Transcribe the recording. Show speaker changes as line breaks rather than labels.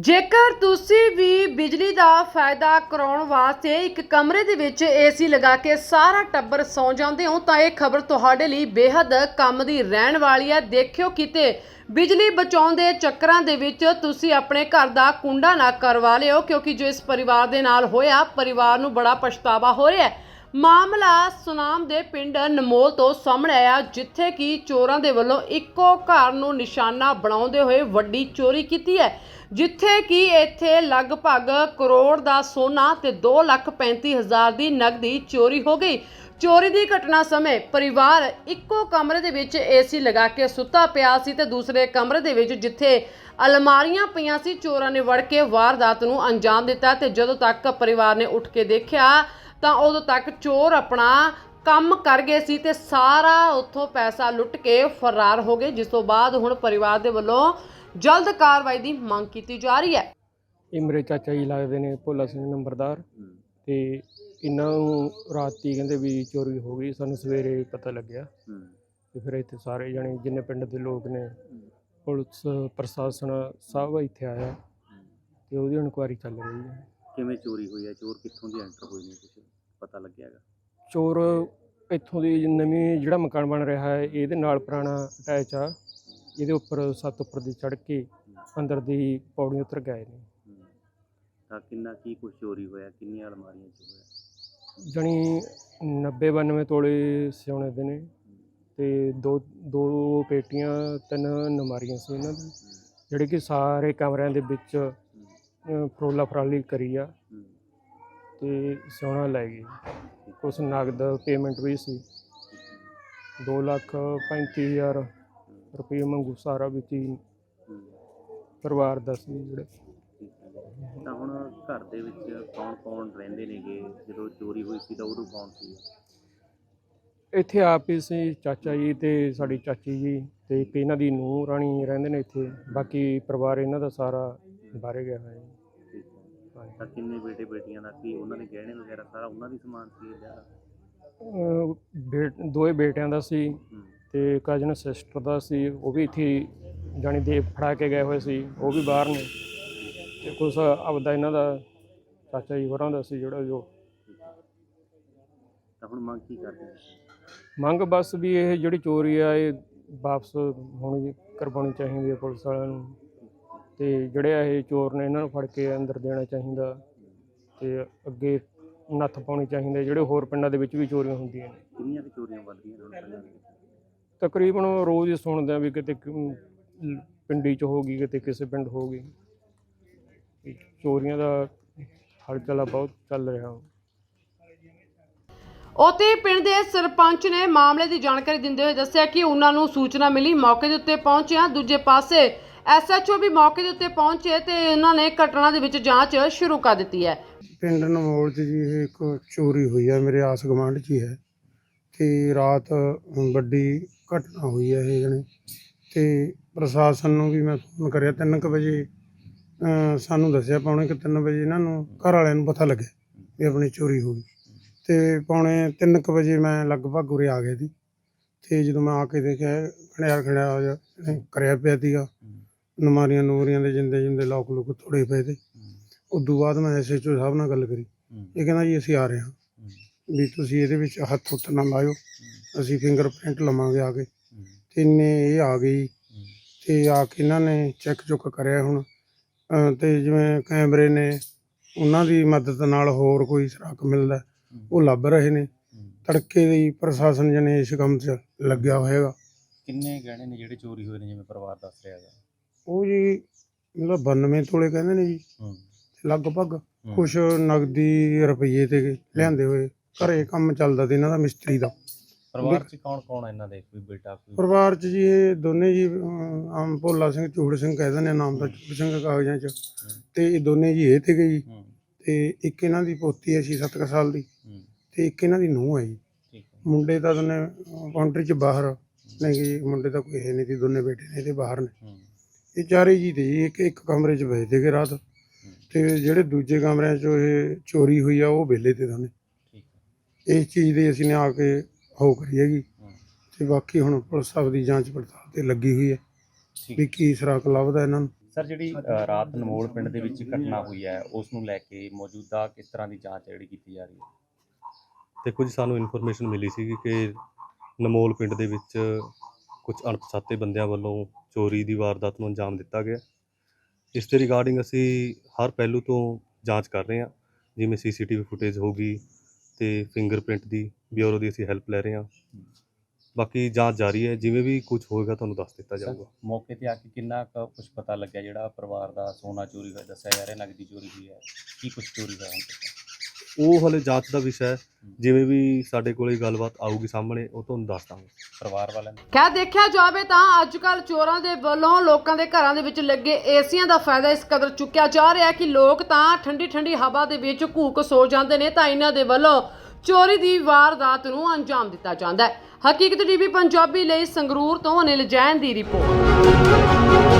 ਜੇਕਰ ਤੁਸੀਂ ਵੀ ਬਿਜਲੀ ਦਾ ਫਾਇਦਾ ਕਰਾਉਣ ਵਾਸਤੇ ਇੱਕ ਕਮਰੇ ਦੇ ਵਿੱਚ ਏਸੀ ਲਗਾ ਕੇ ਸਾਰਾ ਟੱਬਰ ਸੌਂ ਜਾਂਦੇ ਹੋ, ਤਾਂ ਇਹ ਖਬਰ ਤੁਹਾਡੇ ਲਈ ਬੇहद ਕੰਮ ਦੀ ਰਹਿਣ ਵਾਲੀ ਹੈ। ਦੇਖਿਓ ਕਿਤੇ ਬਿਜਲੀ ਬਚਾਉਣ ਦੇ ਚੱਕਰਾਂ ਦੇ ਵਿੱਚ ਤੁਸੀਂ ਆਪਣੇ ਘਰ ਦਾ ਕੁੰਡਾ ਨਾ ਕਰਵਾ ਲਿਓ, ਕਿਉਂਕਿ ਜੋ ਇਸ ਪਰਿਵਾਰ ਦੇ ਨਾਲ ਹੋਇਆ, ਪਰਿਵਾਰ ਨੂੰ ਬੜਾ ਪਛਤਾਵਾ ਹੋ ਰਿਹਾ ਹੈ। ਮਾਮਲਾ ਸੁਨਾਮ ਦੇ ਪਿੰਡ ਨਮੋਲ ਤੋਂ ਸਾਹਮਣੇ ਆਇਆ, ਜਿੱਥੇ ਕਿ ਚੋਰਾਂ ਦੇ ਵੱਲੋਂ ਇੱਕੋ ਘਰ ਨੂੰ ਨਿਸ਼ਾਨਾ ਬਣਾਉਂਦੇ ਹੋਏ ਵੱਡੀ ਚੋਰੀ ਕੀਤੀ ਹੈ। ਜਿੱਥੇ ਕਿ ਇੱਥੇ ਲਗਭਗ ਕਰੋੜ ਦਾ ਸੋਨਾ ਤੇ 2 ਲੱਖ 35 ਹਜ਼ਾਰ ਦੀ ਨਗਦੀ ਚੋਰੀ ਹੋ ਗਈ। ਚੋਰੀ ਦੀ ਘਟਨਾ ਸਮੇਂ ਪਰਿਵਾਰ ਇੱਕੋ ਕਮਰੇ ਦੇ ਵਿੱਚ ਏਸੀ ਲਗਾ ਕੇ ਸੁੱਤਾ ਪਿਆ ਸੀ ਤੇ ਦੂਸਰੇ ਕਮਰੇ ਦੇ ਵਿੱਚ ਜਿੱਥੇ ਅਲਮਾਰੀਆਂ ਪਈਆਂ ਸੀ, ਚੋਰਾਂ ਨੇ ਵੜ ਕੇ ਵਾਰਦਾਤ ਨੂੰ ਅੰਜਾਮ ਦਿੱਤਾ ਤੇ ਜਦੋਂ ਤੱਕ ਪਰਿਵਾਰ ਨੇ ਉੱਠ ਕੇ ਦੇਖਿਆ ਤਾਂ ਉਦੋਂ ਤੱਕ ਚੋਰ ਆਪਣਾ ਕੰਮ ਕਰ ਗਏ ਸੀ ਤੇ ਸਾਰਾ ਉੱਥੋਂ ਪੈਸਾ ਲੁੱਟ ਕੇ ਫਰਾਰ ਹੋ ਗਏ ਜਿਸ ਤੋਂ ਬਾਅਦ ਹੁਣ ਪਰਿਵਾਰ ਦੇ ਵੱਲੋਂ ਜਲਦ ਕਾਰਵਾਈ ਦੀ ਮੰਗ ਕੀਤੀ ਜਾ ਰਹੀ ਹੈ।
ਇਹ ਮੇਰੇ ਚਾਚਾ ਜੀ ਲੱਗਦੇ ਨੇ ਭੋਲਾ ਸਿੰਘ ਨੰਬਰਦਾਰ। ਤੇ ਇਹਨਾਂ ਨੂੰ ਰਾਤੀ ਕਹਿੰਦੇ ਵੀ ਚੋਰੀ ਹੋ ਗਈ ਸਾਨੂੰ ਸਵੇਰੇ ਪਤਾ ਲੱਗਿਆ। ਤੇ ਫਿਰ ਇੱਥੇ ਸਾਰੇ ਜਣੇ ਜਿੰਨੇ ਪਿੰਡ ਦੇ ਲੋਕ ਨੇ ਪੁਲਿਸ ਪ੍ਰਸ਼ਾਸਨ ਸਭ ਇੱਥੇ ਆਇਆ। ਤੇ ਉਹਦੀ ਇਨਕੁਆਇਰੀ ਚੱਲ ਰਹੀ ਹੈ।
ਕਿਵੇਂ ਚੋਰੀ ਹੋਈ ਹੈ? ਚੋਰ ਕਿੱਥੋਂ ਦੀ ਐਂਟਰ ਹੋਏ ਨੇ ਕੁਝ ਪਤਾ ਲੱਗਿਆ ਹੈਗਾ?
ਚੋਰ ਇੱਥੋਂ ਦੀ ਨਵੀਂ ਜਿਹੜਾ ਮਕਾਨ ਬਣ ਰਿਹਾ ਹੈ ਇਹਦੇ ਨਾਲ ਪੁਰਾਣਾ ਅਟੈਚ ਆ। ਇਹਦੇ ਉੱਪਰ ਸੱਤ ਉੱਪਰ ਦੀ ਚੜ੍ਹ ਕੇ ਅੰਦਰ ਦੀ ਪੌੜੀ ਉਤਰ ਗਏ ਨੇ।
ਤਾਂ ਕਿੰਨਾ ਕੀ ਕੁਝ ਚੋਰੀ ਹੋਇਆ ਕਿੰਨੀਆਂ ਅਲਮਾਰੀਆਂ ਚ ਹੋਇਆ?
ਜਣੀ 90 92 ਤੋਲੇ ਸਿਉਣੇ ਦੇ ਨੇ ਤੇ ਦੋ ਦੋ ਪੇਟੀਆਂ ਤਿੰਨ ਨਮਾਰੀਆਂ ਸੀ ਇਹਨਾਂ ਦੀ। ਜਿਹੜੇ ਕਿ ਸਾਰੇ ਕਮਰਿਆਂ ਦੇ ਵਿੱਚ ਫਰੋਲਾ ਫਰਾਲੀ ਕਰੀ ਆ। ਤੇ ਸਿਉਣਾ ਲੈ ਗਏ ਕੁਛ ਨਗਦ ਪੇਮੈਂਟ ਵੀ ਸੀ 2 ਲੱਖ 35000 ਰੁਪਏ ਮੰਗੂ ਸਾਰਾ ਵਿੱਚ ਹੀ। ਪਰਿਵਾਰ ਦਾ ਸੀ ਜਿਹੜੇ।
ਤਾਂ ਹੁਣ ਘਰ ਦੇ ਵਿੱਚ ਕੌਣ ਕੌਣ ਰਹਿੰਦੇ ਨੇਗੇ ਜਦੋਂ ਚੋਰੀ ਹੋਈ ਸੀ ਤਾਂ ਉਦੋਂ ਕੌਣ ਸੀ
ਇੱਥੇ ਆਪ ਹੀ ਸੀ ਚਾਚਾ ਜੀ ਤੇ ਸਾਡੀ ਚਾਚੀ ਜੀ ਤੇ ਇੱਕ ਇਹਨਾਂ ਦੀ ਨੂੰਹ ਰਾਣੀ ਰਹਿੰਦੇ ਨੇ ਇੱਥੇ ਬਾਕੀ ਪਰਿਵਾਰ ਇਹਨਾਂ ਦਾ ਸਾਰਾ ਬਾਹਰੇ ਗਿਆ ਹੋਇਆ ਹੈ।
ਤਾਂ ਕਿੰਨੇ ਬੇਟੇ ਬੇਟੀਆਂ ਦਾ ਕੀ ਉਹਨਾਂ ਦੇ ਗਹਿਣੇ ਵਗੈਰਾ ਸਾਰਾ ਉਹਨਾਂ ਦੀ ਸਮਾਨ ਸੀ ਇਹਦਾ
ਅਹ ਬੇ- ਦੋਏ ਬੇਟਿਆਂ ਦਾ ਸੀ ਤੇ ਕਜ਼ਨ ਸਿਸਟਰ ਦਾ ਸੀ ਉਹ ਵੀ ਇੱਥੇ ਜਾਣੀ ਦੇ ਫੜਾ ਕੇ ਗਏ ਹੋਏ ਸੀ ਉਹ ਵੀ ਬਾਹਰ ਨੇ। ਤੇ ਕੁਛ ਆਪਦਾ ਇਹਨਾਂ ਦਾ ਚਾਚਾ ਜੀ ਹੋਰਾਂ ਦਾ ਸੀ ਜਿਹੜਾ ਜੋ।
ਤਾਂ ਹੁਣ ਮੰਗ ਕੀ ਕਰਦੇ
ਮੰਗ ਬਸ ਵੀ ਇਹ ਜਿਹੜੀ ਚੋਰੀ ਆ ਇਹ ਵਾਪਸ ਹੋਣੀ ਕਰਵਾਉਣੀ ਚਾਹੀਦੀ ਹੈ ਪੁਲਿਸ ਵਾਲਿਆਂ ਨੂੰ। ਤੇ ਜਿਹੜੇ ਇਹ ਚੋਰ ਨੇ ਇਹਨਾਂ ਨੂੰ ਫੜ ਕੇ ਅੰਦਰ ਦੇਣਾ ਚਾਹੀਦਾ ਤੇ ਅੱਗੇ ਨੱਥ ਪਾਉਣੀ ਚਾਹੀਦੀ ਜਿਹੜੇ ਹੋਰ ਪਿੰਡਾਂ ਦੇ ਵਿੱਚ ਵੀ ਚੋਰੀਆਂ ਹੁੰਦੀਆਂ ਨੇ।
ਕਿੰਨੀਆਂ ਕੁ ਚੋਰੀਆਂ ਵੱਧ ਰਹੀਆਂ ਨੇ ਪਿੰਡਾਂ ਦੇ ਵਿੱਚ?
ਤਕਰੀਬਨ ਰੋਜ਼ ਹੀ ਸੁਣਦੇ ਆ ਵੀ ਕਿਤੇ ਕ- ਪਿੰਡੀ ਚ ਹੋ ਗਈ ਕਿਤੇ ਕਿਸੇ ਪਿੰਡ ਹੋ ਗਈ ਚੋਰੀਆਂ ਦਾ ਹਲਚਲਾ ਬਹੁਤ ਚੱਲ ਰਿਹਾ
ਉਤੇ ਪਿੰਡ ਦੇ ਸਰਪੰਚ ਨੇ ਮਾਮਲੇ ਦੀ ਜਾਣਕਾਰੀ ਦਿੰਦੇ ਹੋਏ ਦੱਸਿਆ ਕਿ ਉਹਨਾਂ ਨੂੰ ਸੂਚਨਾ ਮਿਲੀ ਮੌਕੇ ਦੇ ਉੱਤੇ ਪਹੁੰਚਿਆ ਦੂਜੇ ਪਾਸੇ ਐਸਐਚਓ ਵੀ ਮੌਕੇ ਦੇ ਉੱਤੇ ਪਹੁੰਚੇ ਤੇ ਇਹਨਾਂ ਨੇ ਘਟਨਾ ਦੇ ਵਿੱਚ ਜਾਂਚ ਸ਼ੁਰੂ ਕਰ ਦਿੱਤੀ ਹੈ।
ਪਿੰਡ ਨਮੋਲ 'ਚ ਜੀ ਇਹ ਇੱਕ ਚੋਰੀ ਹੋਈ ਹੈ ਮੇਰੇ ਆਸ ਗੁਆਂਢ 'ਚ ਹੀ ਹੈ। ਤੇ ਰਾਤ ਵੱਡੀ ਘਟਨਾ ਹੋਈ ਹੈ ਇਹ ਜਣੇ। ਤੇ ਪ੍ਰਸ਼ਾਸਨ ਨੂੰ ਵੀ ਮੈਂ ਫੋਨ ਕਰਿਆ 3:00 ਵਜੇ ਸਾਨੂੰ ਦੱਸਿਆ ਪੌਣੇ ਕਿ 3 ਵਜੇ ਇਹਨਾਂ ਨੂੰ ਘਰ ਵਾਲਿਆਂ ਨੂੰ ਪਤਾ ਲੱਗਿਆ ਵੀ ਆਪਣੀ ਚੋਰੀ ਹੋ ਗਈ। ਤੇ ਪੌਣੇ 3:00 ਵਜੇ ਮੈਂ ਲਗਭਗ ਉਰੇ ਆ ਗਿਆ ਸੀ ਤੇ ਜਦੋਂ ਮੈਂ ਆ ਕੇ ਦੇਖਿਆ ਖੜਿਆ ਖੜਿਆ ਕਰਿਆ ਪਿਆ ਸੀਗਾ। ਨਮਾਰੀਆਂ ਨੂਰੀਆਂ ਦੇ ਜਿੰਦੇ ਜਿੰਦੇ ਲੋਕ ਲੋਕ ਥੋੜੇ ਪਏ ਤੇ ਉਦੋਂ ਬਾਅਦ ਮੈਂ ਐਸਐਚਓ ਸਾਹਿਬ ਨਾਲ ਗੱਲ ਕਰੀ।
ਹੂੰ।
ਇਹ ਕਹਿੰਦਾ ਜੀ ਅਸੀਂ ਆ ਰਹੇ ਹਾਂ। ਵੀ ਤੁਸੀਂ ਇਹਦੇ ਵਿੱਚ ਹੱਥ ਹੁੱਥ ਨਾ ਲਾਇਓ। ਅਸੀਂ ਫਿੰਗਰਪ੍ਰਿੰਟ ਲਵਾਂਗੇ ਆ ਕੇ।
ਹੂੰ।
ਤੇ ਇਹ ਆ ਗਈ ਤੇ ਆ ਕੇ ਇਹਨਾਂ ਨੇ ਚੈੱਕ ਚੁੱਕ ਕਰਿਆ ਹੁਣ। ਤੇ ਜਿਵੇਂ ਕੈਮਰੇ ਨੇ ਉਹਨਾਂ ਦੀ ਮਦਦ ਨਾਲ ਹੋਰ ਕੋਈ ਸੁਰਾਖ ਮਿਲਦਾ ਉਹ ਲੱਭ ਰਹੇ ਨੇ। ਤੜਕੇ ਦੀ ਪ੍ਰਸ਼ਾਸਨ ਜਨੇ ਇਸ ਕੰਮ 'ਚ ਲੱਗਿਆ ਹੋਏਗਾ
ਕਿੰਨੇ ਗਹਿਣੇ ਨੇ ਜਿਹੜੇ ਚੋਰੀ ਹੋਏ ਨੇ ਜਿਵੇਂ ਪਰਿਵਾਰ ਦੱਸ ਰਿਹਾ ਹੈਗਾ?
ਉਹ ਜੀ ਮਤਲਬ 92 ਤੋਲੇ ਕਹਿੰਦੇ ਨੇ ਜੀ।
ਹੂੰ।
ਲਗਭਗ ਕੁਛ ਨਗਦੀ ਰੁਪਈਏ ਤੇ ਲਿਆਂਦੇ ਹੋਏ ਘਰੇ ਕੰਮ ਚੱਲਦਾ ਤੇ ਇਹਨਾਂ ਦਾ ਮਿਸਤਰੀ ਦਾ।
ਪਰਿਵਾਰ ਚ ਕੌਣ ਕੌਣ ਹੈ ਇਹਨਾਂ ਦੇ? ਕੋਈ ਬੇਟਾ ਕੋਈ
ਪਰਿਵਾਰ ਚ ਜੀ ਇਹ ਦੋਨੇ ਜੀ ਅਮ, ਆਮ ਭੋਲਾ ਸਿੰਘ ਚੂੜ ਸਿੰਘ ਕਹਿ ਦਿੰਦੇ ਆ ਨਾਮ ਦਾ ਚੂੜ ਸਿੰਘ ਕਾਗਜ਼ਾਂ ਚ। ਤੇ ਇਹ ਦੋਨੇ ਜੀ ਇਹ ਤੇ ਗਈ
ਹੂੰ।
ਤੇ ਇੱਕ ਇਹਨਾਂ ਦੀ ਪੋਤੀ ਹੈ 6-7 ਸਾਲ ਦੀ।
ਹੂੰ।
ਤੇ ਇੱਕ ਇਹਨਾਂ ਦੀ ਨੂੰਹ ਹੈ ਜੀ।
ਠੀਕ ਹੈ।
ਮੁੰਡੇ ਤਾਂ ਦੋਨੇ ਕਾਉਂਟਰੀ ਚ ਬਾਹਰ ਨੇ ਜੀ। ਮੁੰਡੇ ਤਾਂ ਕੋਈ ਹੈ ਨਹੀਂ ਸੀ ਦੋਨੇ ਬੇਟੇ ਨੇ ਇਹਦੇ ਬਾਹਰ ਨੇ।
ਹੂੰ।
ਇਹ ਚਾਰੇ ਜੀ ਤੇ ਜੀ ਇੱਕ ਇੱਕ ਕਮਰੇ ਚ ਬੈਠੇ ਸੀਗੇ ਰਾਤ। ਤੇ ਜਿਹੜੇ ਦੂਜੇ ਕਮਰਿਆਂ ਚੋਂ ਇਹ ਚੋਰੀ ਹੋਈ ਆ ਉਹ ਵਿਹਲੇ ਤੇ ਦੋਨੇ
ਠੀਕ
ਇਸ ਚੀਜ਼ ਦੇ ਅਸੀਂ ਨੇ ਆ ਕੇ ਹੋ ਕਰੀ ਹੈਗੀ।
ਹੂੰ।
ਤੇ ਬਾਕੀ ਹੁਣ ਪੁਲਿਸ ਸਾਹਿਬ ਦੀ ਜਾਂਚ ਪੜਤਾਲ ਤੇ ਲੱਗੀ ਹੋਈ ਹੈ।
ਠੀਕ।
ਵੀ ਕੀ ਸਰਾਕ ਲੱਭਦਾ ਇਹਨਾਂ ਨੂੰ।
ਸਰ ਜਿਹੜੀ ਅ, ਰਾਤ ਨਮੋਲ ਪਿੰਡ ਦੇ ਵਿੱਚ ਘਟਨਾ ਹੋਈ ਹੈ ਉਸ ਨੂੰ ਲੈ ਕੇ ਮੌਜੂਦਾ ਕਿਸ ਤਰ੍ਹਾਂ ਦੀ ਜਾਂਚ ਹੈ ਜਿਹੜੀ ਕੀਤੀ ਜਾ ਰਹੀ ਹੈ?
ਦੇਖੋ ਜੀ ਸਾਨੂੰ ਇਨਫੋਰਮੇਸ਼ਨ ਮਿਲੀ ਸੀ ਕਿ ਨਮੋਲ ਪਿੰਡ ਦੇ ਵਿੱਚ ਕੁਝ ਅਣਪਛਾਤੇ ਬੰਦਿਆਂ ਵੱਲੋਂ ਚੋਰੀ ਦੀ ਵਾਰਦਾਤ ਨੂੰ ਅੰਜਾਮ ਦਿੱਤਾ ਗਿਆ। ਇਸ ਦੇ ਰਿਗਾਰਡਿੰਗ ਅਸੀਂ ਹਰ ਪਹਿਲੂ ਤੋਂ ਜਾਂਚ ਕਰ ਰਹੇ ਹਾਂ। ਜਿਵੇਂ ਸੀਸੀਟੀਵੀ ਫੁਟੇਜ ਹੋਗੀ ਤੇ ਫਿੰਗਰਪ੍ਰਿੰਟ ਦੀ ਬਿਊਰੋ ਦੀ ਅਸੀਂ ਹੈਲਪ ਲੈ ਰਹੇ ਹਾਂ। ਬਾਕੀ ਜਾਂਚ ਜਾਰੀ ਹੈ। ਜਿਵੇਂ ਵੀ ਕੁਝ ਹੋਏਗਾ ਤੁਹਾਨੂੰ ਦੱਸ ਦਿੱਤਾ ਜਾਊਗਾ।
ਮੌਕੇ ਤੇ ਆ ਕੇ ਕਿੰਨਾ ਕੁ ਕੁਝ ਪਤਾ ਲੱਗਿਆ ਜਿਹੜਾ ਪਰਿਵਾਰ ਦਾ ਸੋਨਾ ਚੋਰੀ ਹੋਇਆ ਦੱਸਿਆ ਜਾ ਰਿਹਾ ਨਗਦੀ ਚੋਰੀ ਹੋਈ ਹੈ ਕੀ ਕੁਝ ਚੋਰੀ ਹੋਇਆ ਹੁਣ ਤੱਕ?
ਉਹ ਹਲੇ ਜਾਂਚ ਦਾ ਵਿਸ਼ਾ ਹੈ। ਜਿਵੇਂ ਵੀ ਸਾਡੇ ਕੋਲੇ ਗੱਲਬਾਤ ਆਊਗੀ ਸਾਹਮਣੇ ਉਹ ਤੁਹਾਨੂੰ ਦੱਸ ਦਾਂਗੇ।
ਪਰਿਵਾਰ ਵਾਲਿਆਂ ਨੇ।
ਖੈਰ ਦੇਖਿਆ ਜਾਵੇ ਤਾਂ ਅੱਜ ਕੱਲ ਚੋਰਾਂ ਦੇ ਵੱਲੋਂ ਲੋਕਾਂ ਦੇ ਘਰਾਂ ਦੇ ਵਿੱਚ ਲੱਗੇ ਏਸੀਆਂ ਦਾ ਫਾਇਦਾ ਇਸ ਕਦਰ ਚੁੱਕਿਆ ਜਾ ਰਿਹਾ ਹੈ ਕਿ ਲੋਕ ਤਾਂ ਠੰਡੀ ਠੰਡੀ ਹਵਾ ਦੇ ਵਿੱਚ ਘੂਕ ਸੋ ਜਾਂਦੇ ਨੇ ਤਾਂ ਇਹਨਾਂ ਦੇ ਵੱਲੋਂ ਚੋਰੀ ਦੀ ਵਾਰਦਾਤ ਨੂੰ ਅੰਜਾਮ ਦਿੱਤਾ ਜਾਂਦਾ ਹੈ। ਹਕੀਕਤ ਟੀਵੀ ਪੰਜਾਬੀ ਲਈ ਸੰਗਰੂਰ ਤੋਂ ਅਨਿਲ ਜੈਨ ਦੀ ਰਿਪੋਰਟ।